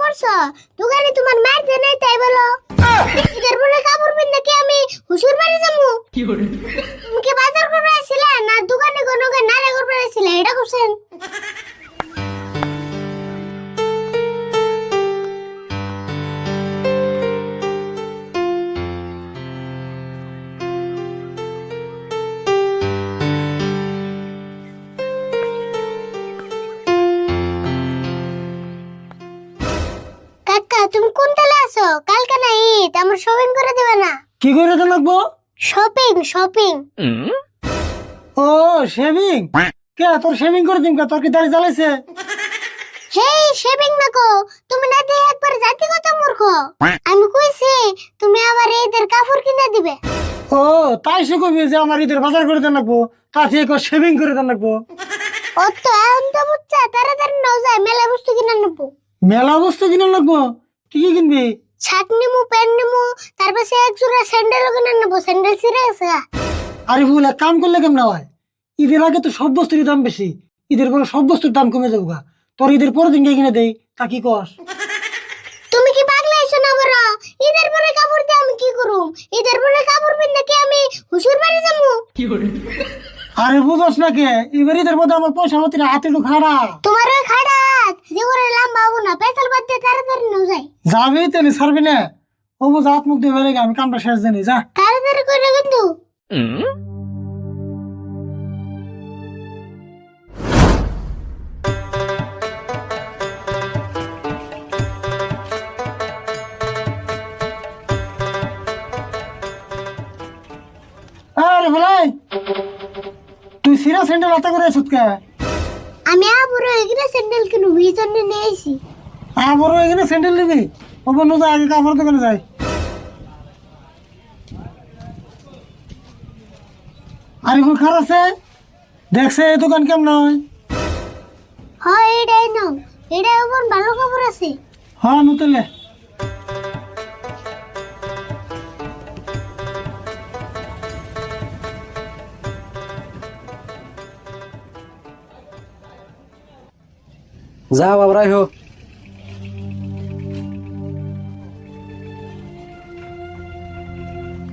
করছ? দোকানে তোমার মার দে তাই বলো। ঈদের পরে কাপড় পিনতে কি আমি হুসুর বাড়ি যাব? তুমি কি বাজার করবে আসছিলে না দোকানে কোনো নারে করবে আসছিলে এটা করছেন? তুমি কোন তালে আছো? কালকে না ঈদ আমার শপিং করে দেবে না। কি করে তো লাগবো শপিং শপিং ও শেভিং কে তোর শেভিং করে দিন কে? তোর কি দাড়ি জ্বালাইছে? হেই শেভিং না কো। তুমি না দিয়ে একবার জাতিগত মূর্খ। আমি কইছি তুমি আবার ঈদের কাপড় কিনে দিবে। ও তাই সে কবি যে আমার ঈদের বাজার করে দেন লাগবো তা থেকে শেভিং করে দেন লাগবো ও তো এখন তো বুঝছা? তাড়াতাড়ি নাও যায় মেলা বস্তু কিনে নেব মেলা বস্তু কিনে লাগবো কি কি কিনবি? শার্ট নিমু প্যান্ট নিমু তারপর সে এক জোড়া স্যান্ডেলও কিনে নেব স্যান্ডেল ছিঁড়ে গা। আরে এক কাম করলে কেমন হয়? ঈদের আগে তো সব বস্তুরই দাম বেশি। ঈদের পরে সব বস্তুর দাম কমে যাব গা। তোর ঈদের পরের দিনকে কিনে দেই তা কি কস? তুমি কি পাগলা না বড়? ঈদের পরে কাপড় দিয়ে আমি কি করুম? ঈদের পরে কাপড় পিনতে কি আমি হুসুর বাড়ি যাব? আরে বুঝস না কে এবার ঈদের মধ্যে আমার পয়সা মতো হাতে একটু খাড়া। তোমার ওই যে করে লম্বা হব না পেছাল বাদ দিয়ে তাড়াতাড়ি নাও যাই যাবি তেনে ছাড়বি না। ও বুঝ হাত মুখ দিয়ে বেড়ে আমি কামটা শেষ জানি যা। তাড়াতাড়ি করে কিন্তু আরে ভাই তুই সিরা স্যান্ডেল হাতে করে আসুত কে? আমি আবুরো এখানে স্যান্ডেল কিনু এই জন্য নিয়ে আবার এখানে স্যান্ডেল নিবি। ও বন্ধু যা আগে কাপড় দোকানে যাই আরে খারাপ আছে। দেখছে এই দোকান কেমন হয়। হয় এটাই নাও। এটাই ওপর ভালো খবর আছে। হ্যাঁ নুতলে যাও আবার আইহো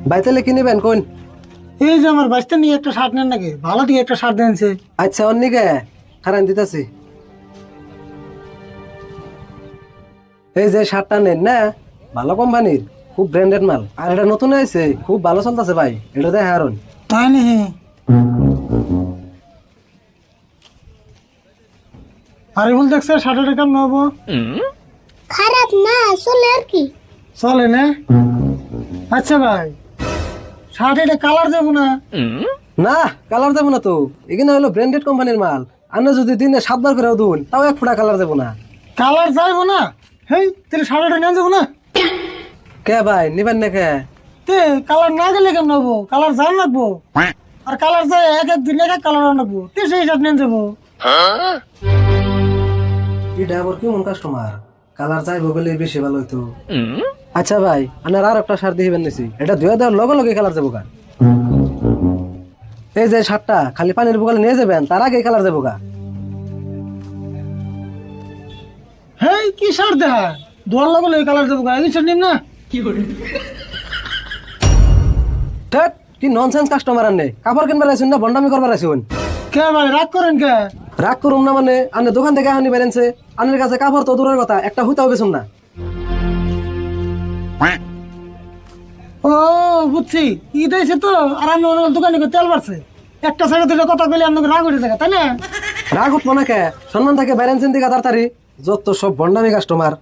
বাইতেলে কি নেবেন কোন এই যে আমার বাচ্চা নিয়ে একটা শার্ট নেন নাকি? ভালো দিয়ে একটা শার্ট দেনছে আচ্ছা অন্যকে খারান দিতেছি। এই যে শার্টটা নেন না ভালো কোম্পানির খুব ব্র্যান্ডেড মাল। আর এটা নতুন হয়েছে খুব ভালো চলতেছে ভাই এটা দেখ হারুন। তাই নি আরে ভুল দেখছে শার্টটা কেমন হব। খারাপ না চলে আর কি। চলে না? আচ্ছা ভাই। শার্ট এটা কালার দেবো না। না কালার দেবো না তো। এখানে হলো ব্র্যান্ডেড কোম্পানির মাল। আপনি যদি দিনে সাতবার করে দুন তাও এক ফুটা কালার দেবো না। কালার যাইবো না? হেই তাহলে শার্টটা নিয়ে যাব না? কে ভাই নিবেন না কে? তে কালার না গেলে কেমন হব? কালার জান লাগবো? আর কালার যায় এক এক দিন এক এক কালার আনব। তে সেই শার্ট নিয়ে যাব। এটা আবার কেমন কাস্টমার কালার চাইব বলে বেশি ভালো হইতো। আচ্ছা ভাই আপনার আর একটা সার দিবেন নিছি। এটা ধুয়ে দেওয়ার লগে লগে কালার যাব গা। এই যে সারটা খালি পানির বোকালে নিয়ে যাবেন তার আগে কালার যাব গা। হেই কি শার্ট দেখা দোয়ার লাগলে এই কালার যাব এই শার্ট নিম না? ধ্যাৎ, কি ননসেন্স কাস্টমার আনে। কাপড় কিনবার আইসুন না বন্ডামি করবার আইসুন। কে ভাই রাগ করেন কে? রাগ করুম না মানে আপনি দোকান থেকে আনি বেরেনছে আপনার কাছে কাপড় তো দূরের কথা একটা হইতাও বেছুন না। ও বুঝছি। ঈদ হয়েছে তো আর আমি অন্য দোকানে তেল বাড়ছে। একটা সাইডে দুটো কথা বলে আপনাকে রাগ উঠে থাকে তাই না? রাগ উঠবো না কে? সম্মান থাকে বেরেনছেন দিকে তাড়াতাড়ি। যত সব বন্ডামি কাস্টমার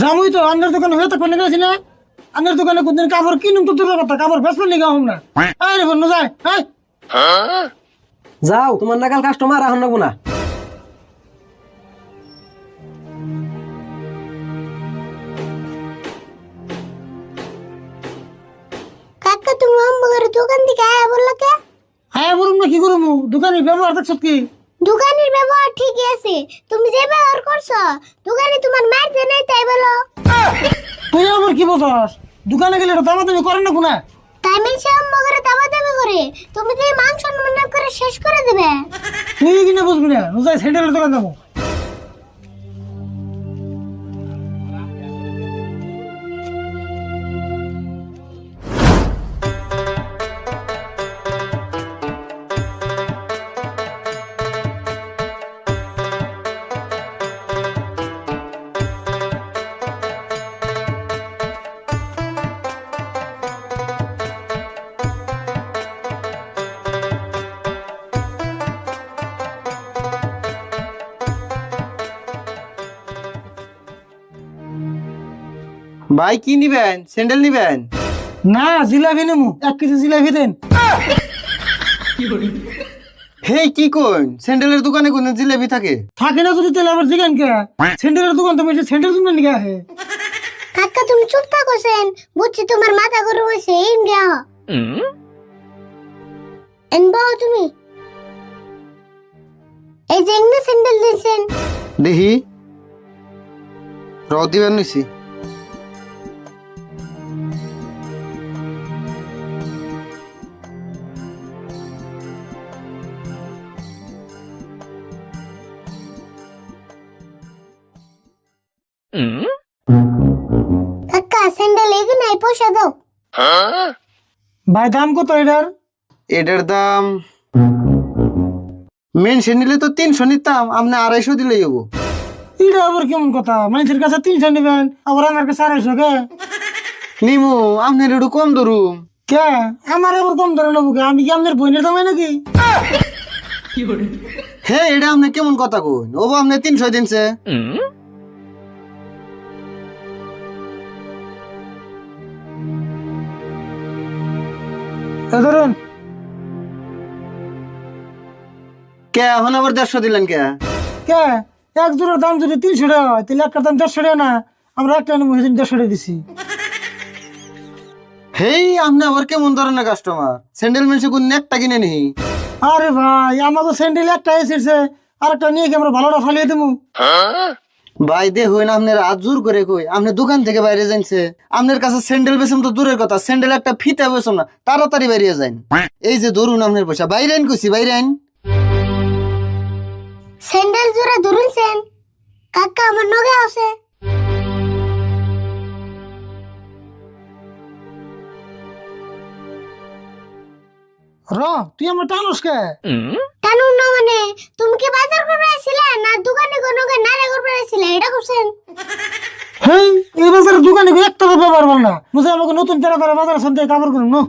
যাবই তো আপনার দোকানে হয়ে তো কোনো গেছি না। আপনার দোকানে কোনদিন কাপড় কিনুম তো দূরের কথা কাপড় বেসবেন নিয়ে গাম না। আরে বন্ধু যায় হ্যাঁ? যাও তোমার নাগাল কাস্টমার এখন নেব না। দোকান থেকে আয়া বলল কে? হ্যাঁ বলুন না কি করুম দোকানে ব্যবহার দেখছ কি? দোকানের ব্যবহার ঠিকই আছে। তুমি যে ব্যবহার করছ দোকানে তোমার মার দে নাই তাই বলো। তুই আবার কি বলছস? দোকানে গেলে এটা দামাদামি করেন না কোনা? তাই মিলছে আমাদের দাবা দাবি করে। তুমি এই মাংস রান্না করে শেষ করে দেবে। তুই কিনে বুঝবি না রোজাই স্যান্ডেলের দোকান যাব ভাই কি নিবেন? স্যান্ডেল নিবেন? না জিলাপি নেমু এক কেজি জিলাপি দেন। হে কি কোন স্যান্ডেলের দোকানে কোন জিলেবি থাকে? থাকে না যদি তাহলে আবার জিগান কে? সেন্টারের দোকান তো বলছে সেন্টার তুমি নিয়ে আহে। কাকা তুমি চুপ থাকো সেন। বুঝছি তোমার মাথা গরম হয়েছে ইন গিয়া এন বাও তুমি। এই যে এমনি স্যান্ডেল দিয়েছেন। দেখি। র দিবেন নিছি কাকা স্যান্ডেল এখানে পয়সা দাও। ভাই দাম কত এটার? এটার দাম? মেন নিলে তো তিনশো নিতাম আপনি আড়াইশো দিলেই হব। এটা আবার কেমন কথা? মানুষের কাছে তিনশো নেবেন আবার আমার কাছে আড়াইশো কে? নিমু আপনার একটু কম ধরুম। কে? আমার আবার কম ধরে নেব কে? আমি কি আপনার বোনের দামে নাকি? হে এটা আপনি কেমন কথা কইন? ও আপনি তিনশো দিনছে। ধরুন। কে এখন আবার দেড়শো দিলেন কে? কে? এক জোড়ার দাম যদি তিনশো টাকা হয় তাহলে একটা দাম দেড়শো টাকা না। আমরা একটা নেব সেদিন দেড়শো টাকা দিছি। হেই আপনি আবার কেমন ধরনের কাস্টমার স্যান্ডেল মেনসে কোন একটা কিনে নি আরে ভাই আমাকে স্যান্ডেল একটা এসেছে আর একটা নিয়ে কি আমরা ভালোটা ফালিয়ে দেবো? ভাই দে হইন আপনার আজ জোর করে কই। আপনি দোকান থেকে বাইরে যাইছে আপনার কাছে স্যান্ডেল বেসম তো দূরের কথা। স্যান্ডেল একটা ফিতে বেসম না তাড়াতাড়ি বাইরে যাইন। এই যে ধরুন আপনার পয়সা। বাইরে আইন কইছি বাইরে আইন। স্যান্ডেল জোড়া ধরুনছেন কাকা আমার নগে আছে। র তুই আমার টানুস কে? টানুন না মানে? তুমি কি বাজার করবে আসছিলে না দোকানে কোনো নারে করবে আসছিলে এটা করছেন হেই এই বাজার দোকানে একটা ব্যবহার বল না। বুঝে আমাকে নতুন তেরা তেরা বাজার সন্ধ্যে কাপড় করুন নো?